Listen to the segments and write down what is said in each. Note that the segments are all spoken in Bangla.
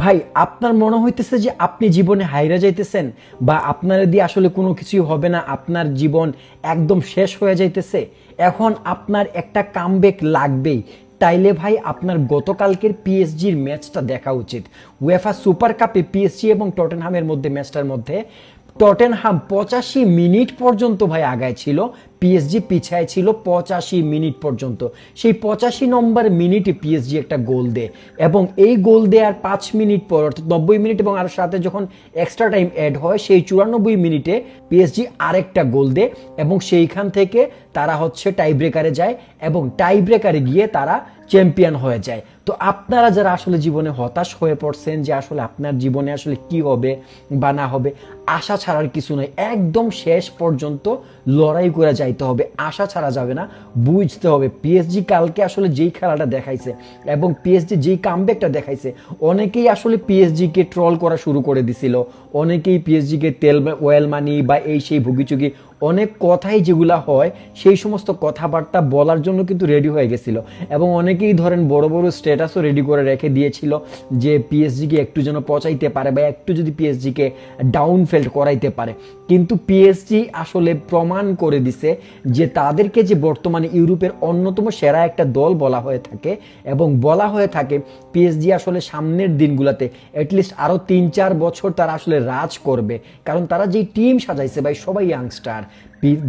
ভাই, আপনার মনে হইতেছে যে আপনি জীবনে হাইরা যাইতেছেন বা আপনার দিয়ে আসলে কোনো কিছুই হবে না, আপনার জীবন একদম শেষ হয়ে যাইতেছে? এখন আপনার একটা কামব্যাক লাগবেই। তাইলে ভাই, আপনার গতকালকের পিএসজির ম্যাচটা দেখা উচিত। উয়েফা সুপার কাপে পিএসজি এবং টটেনহামের মধ্যে ম্যাচটার মধ্যে টটেনহাম পঁচাশি মিনিট পর্যন্ত ভাই আগায় ছিল। পিএসজি পিছায় ছিল পঁচাশি মিনিট পর্যন্ত। সেই পঁচাশি নম্বর মিনিটে পিএসজি একটা গোল দেয়। এবং এই গোল দেওয়ার পাঁচ মিনিট পর, অর্থাৎ নব্বই মিনিট এবং আর সাথে যখন এক্সট্রা টাইম অ্যাড হয়, সেই চুরানব্বই মিনিটে পিএসজি আরেকটা গোল দেয় এবং সেইখান থেকে তারা হচ্ছে টাই ব্রেকারে যায় এবং টাই ব্রেকারে গিয়ে তারা চ্যাম্পিয়ন হয়ে যায়। তো আপনারা যারা আসলে জীবনে হতাশ হয়ে পড়ছেন যে আসলে আপনার জীবনে আসলে কি হবে বা না হবে, আশা ছাড়ার কিছু নয় একদম শেষ পর্যন্ত লড়াই করে যাইতে হবে, আশা ছাড়া যাবে না, বুঝতে হবে। পিএসজি কালকে আসলে যেই খেলাটা দেখাইছে এবং পিএসজি যেই কামব্যাকটা দেখাইছে, অনেকেই আসলে পিএসজিকে ট্রল করা শুরু করে দিছিল। অনেকেই পিএসজিকে তেল ওয়েল মানি বা এই সেই ভুগিচুগি অনেক কথাই যেগুলা হয়, সেই সমস্ত কথাবার্তা বলার জন্য কিন্তু রেডি হয়ে গেছিল। এবং অনেকেই ধরেন বড় বড় স্ট্যাটাসও রেডি করে রেখে দিয়েছিল যে পিএসজিকে একটু যেন পচাইতে পারে বা একটু যদি পিএসজিকে ডাউনফেল্ড করাইতে পারে। কিন্তু পিএসজি আসলে প্রমাণ করে দিছে যে তাদেরকে যে বর্তমানে ইউরোপের অন্যতম সেরা একটা দল বলা হয়ে থাকে এবং বলা হয়ে থাকে পিএসজি আসলে সামনের দিনগুলোতে অ্যাটলিস্ট আরও তিন চার বছর তারা আসলে রাজ করবে। কারণ তারা যেই টিম সাজাইছে ভাই, সবাই ইয়াংস্টার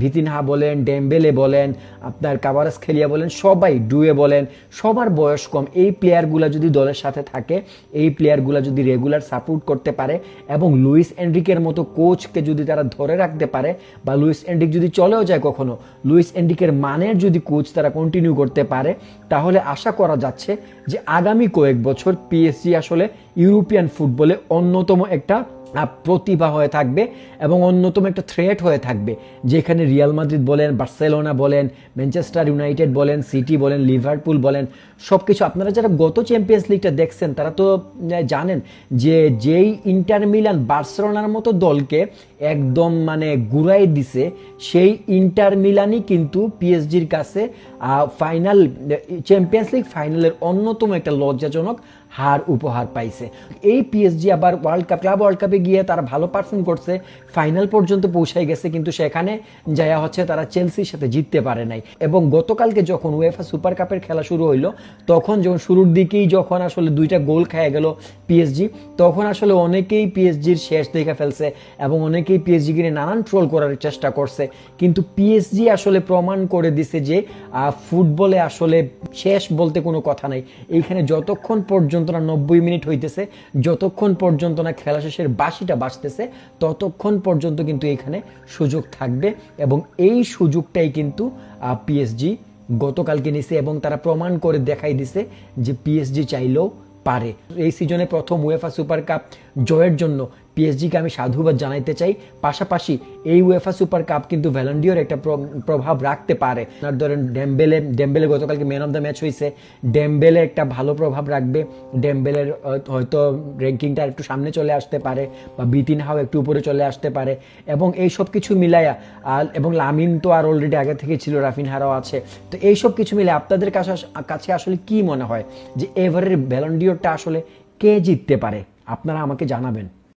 ভিতিনহা বলেন, ডেম্বেলে বলেন, আপনার কাবারাস খেলিয়া বলেন, সবাই ডুয়ে বলেন, সবার বয়স কম। এই প্লেয়ারগুলো যদি দলের সাথে থাকে, এই প্লেয়ারগুলো যদি রেগুলার সাপোর্ট করতে পারে এবং লুইস এন্ড্রিকের মতো কোচকে যদি তারা ধরে রাখতে পারে বা লুইস এন্ড্রিক যদি চলেও যায় কখনো, লুইস এন্ড্রিকের মানের যদি কোচ তারা কন্টিনিউ করতে পারে, তাহলে আশা করা যাচ্ছে যে আগামী কয়েক বছর পিএসজি আসলে ইউরোপিয়ান ফুটবলে অন্যতম একটা প্রতিভা হয়ে থাকবে এবং অন্যতম একটা থ্রেট হয়ে থাকবে। যেখানে রিয়াল মাদ্রিদ বলেন বার্সেলোনা বলেন ম্যানচেস্টার ইউনাইটেড বলেন সিটি বলেন লিভারপুল বলেন সব কিছু আপনারা যারা গত চ্যাম্পিয়ন্স লিগটা দেখছেন, তারা তো জানেন যে যেই ইন্টার মিলান বার্সেলোনার মতো দলকে একদম মানে গুড়াই দিছে, সেই ইন্টার মিলানই কিন্তু পিএসজির কাছে ফাইনাল চ্যাম্পিয়ন্স লিগ ফাইনালের অন্যতম একটা লজ্জাজনক হার উপহার পাইছে। এই পিএসজি আবার ওয়ার্ল্ড কাপ ক্লাব ওয়ার্ল্ড কাপে গিয়ে তারা ভালো পারফর্ম করছে। ফাইনাল পর্যন্ত পৌঁছাই গেছে, কিন্তু সেখানে যায়া হচ্ছে তারা চেলসির সাথে জিততে পারে নাই। এবং গতকালকে যখন উয়েফা সুপার কাপের খেলা শুরু হইল, তখন যখন শুরুর দিকেই যখন আসলে দুইটা গোল খেয়ে গেল পিএসজি তখন আসলে অনেকেই পিএসজির শেষ দেখে ফেলছে এবং অনেকেই পিএসজি নিয়ে নানান ট্রোল করার চেষ্টা করছে। কিন্তু পিএসজি আসলে প্রমাণ করে দিছে যে ফুটবলে আসলে শেষ বলতে কোনো কথা নাই। এইখানে যতক্ষণ পর্যন্ত না নব্বই মিনিট হইতেছে। যতক্ষণ পর্যন্ত না খেলা শেষের বাসিটা বাঁচতেছে ততক্ষণ পর্যন্ত কিন্তু এখানে সুযোগ থাকবে এবং এই সুযোগটাই কিন্তু পিএসজি গতকালকে নিছে এবং তারা প্রমাণ করে দেখাই দিছে যে পিএসজি চাইলেও পারে। এই সিজনে প্রথম উয়েফা সুপার কাপ জয়ের জন্য পিএসজিকে আমি সাধুবাদ জানাইতে চাই। পাশাপাশি এই উয়েফা সুপার কাপ কিন্তু ভ্যালেন্ডিওর একটা প্র- প্রভাব রাখতে পারে। আপনার ধরেন ডেম্বেলে ডেম্বেলে গতকালকে ম্যান অফ দ্য ম্যাচ হয়েছে ডেম্বেলে একটা ভালো প্রভাব রাখবে। ডেম্বেলের আহ, হয়তো র্যাঙ্কিংটা একটু সামনে চলে আসতে পারে বা বিতিন হাও একটু উপরে চলে আসতে পারে। এবং এই সব কিছু মিলাইয়া আর এবং লামিন তো আর অলরেডি আগে থেকে ছিল রাফিন হারাও আছে। তো এই সব কিছু মিলে আপনাদের কাছে কাছে আসলে কি মনে হয়? যে এভারের ভ্যালেন্ডিওরটা আসলে কে জিততে পারে? আপনারা আমাকে জানাবেন